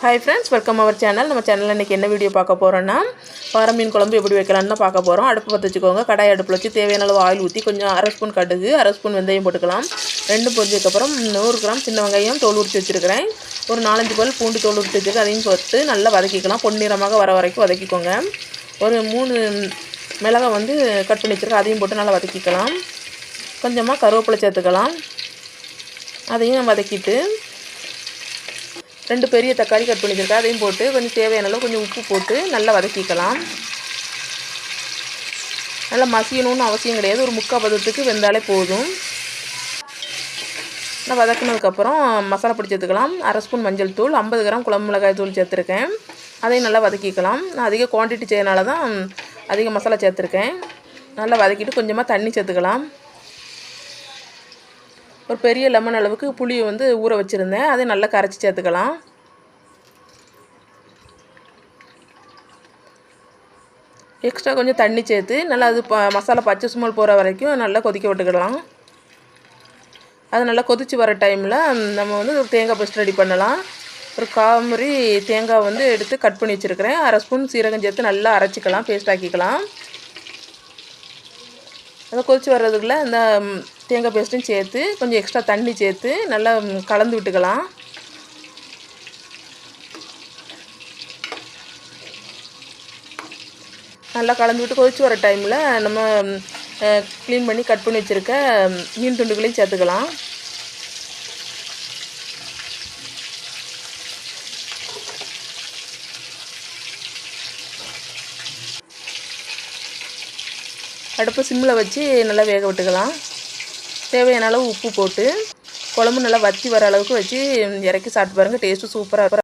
Hi friends welcome our channel நம்ம சேனலில் இன்றைக்கி என்ன வீடியோ பார்க்க போகிறோன்னா பாறை மீன் குழம்பு எப்படி வைக்கலாம்னு தான் பார்க்க போகிறோம் அடுப்பு பற்ற வச்சுக்கோங்க கடாய் அடுப்பில் வச்சு தேவையான அளவு ஆயில் ஊற்றி கொஞ்சம் அரை ஸ்பூன் கடுகு அரை ஸ்பூன் வெந்தயம் போட்டுக்கலாம். ரெண்டு பொரிஞ்சதுக்கப்புறம் நூறு கிராம் சின்ன வெங்காயம் தோல் உரிச்சு வச்சுருக்கிறேன். ஒரு நாலஞ்சு பல் பூண்டு தோல் உரிச்சு வச்சுருக்கேன் அதையும் போட்டு நல்லா வதக்கிக்கலாம். பொன்னிறமாக வர வரைக்கும் வதக்கிக்கோங்க. ஒரு மூணு மிளகாய் வந்து கட் பண்ணி வச்சுருக்கேன். அதையும் போட்டு நல்லா வதக்கிக்கலாம். கொஞ்சமாக கருவேப்பிலை சேர்த்துக்கலாம். அதையும் வதக்கிட்டு ரெண்டு பெரிய தக்காளி கட் பண்ணி வச்சுருக்கேன் அதையும் போட்டு கொஞ்சம் தேவையான அளவு கொஞ்சம் உப்பு போட்டு நல்லா வதக்கிக்கலாம். நல்லா மசியணும்னு அவசியம் கிடையாது. ஒரு முக்கால் பதத்துக்கு வெந்தாலே போதும். நல்லா வதக்கினதுக்கப்புறம் மசாலா பொடி சேர்த்துக்கலாம். அரை ஸ்பூன் மஞ்சள் தூள் ஐம்பது கிராம் குழம்பு மிளகாய் தூள் சேர்த்துருக்கேன். அதையும் நல்லா வதக்கிக்கலாம். நான் அதிக குவான்டிட்டி செய்யறனால தான் அதிக மசாலா சேர்த்துருக்கேன். நல்லா வதக்கிட்டு கொஞ்சமாக தண்ணி சேர்த்துக்கலாம். ஒரு பெரிய லெமன் அளவுக்கு புளியை வந்து ஊற வச்சுருந்தேன். அதை நல்லா கரைச்சி சேர்த்துக்கலாம். எக்ஸ்ட்ரா கொஞ்சம் தண்ணி சேர்த்து நல்லா அது ப மசாலா பச்சை சுமல் போகிற வரைக்கும் நல்லா கொதிக்க விட்டுக்கிடலாம் அது நல்லா கொதித்து வர டைமில் நம்ம வந்து ஒரு தேங்காய் பேஸ்ட் ரெடி பண்ணலாம். ஒரு காமரி தேங்காய் வந்து எடுத்து கட் பண்ணி வச்சுருக்கிறேன். அரை ஸ்பூன் சீரகம் சேர்த்து நல்லா அரைச்சிக்கலாம் பேஸ்ட் ஆக்கிக்கலாம். அதை கொதித்து வர்றதுக்குள்ளே இந்த தேங்காய் பேஸ்ட்டும் சேர்த்து கொஞ்சம் எக்ஸ்ட்ரா தண்ணி சேர்த்து நல்லா கலந்து விட்டுக்கலாம். நல்லா கலந்து விட்டு கொதிச்சு வர டைமில் நம்ம க்ளீன் பண்ணி கட் பண்ணி வச்சுருக்க மீன் துண்டுகளையும் சேர்த்துக்கலாம். அடுப்பு சிம்மில் வச்சு நல்லா வேக விட்டுக்கலாம். தேவையான அளவு உப்பு போட்டு குழம்பு நல்லா வற்றி வர அளவுக்கு வச்சு இறக்கி சாப்பிட்டு பாருங்கள் டேஸ்ட்டு சூப்பராக இருக்கும்.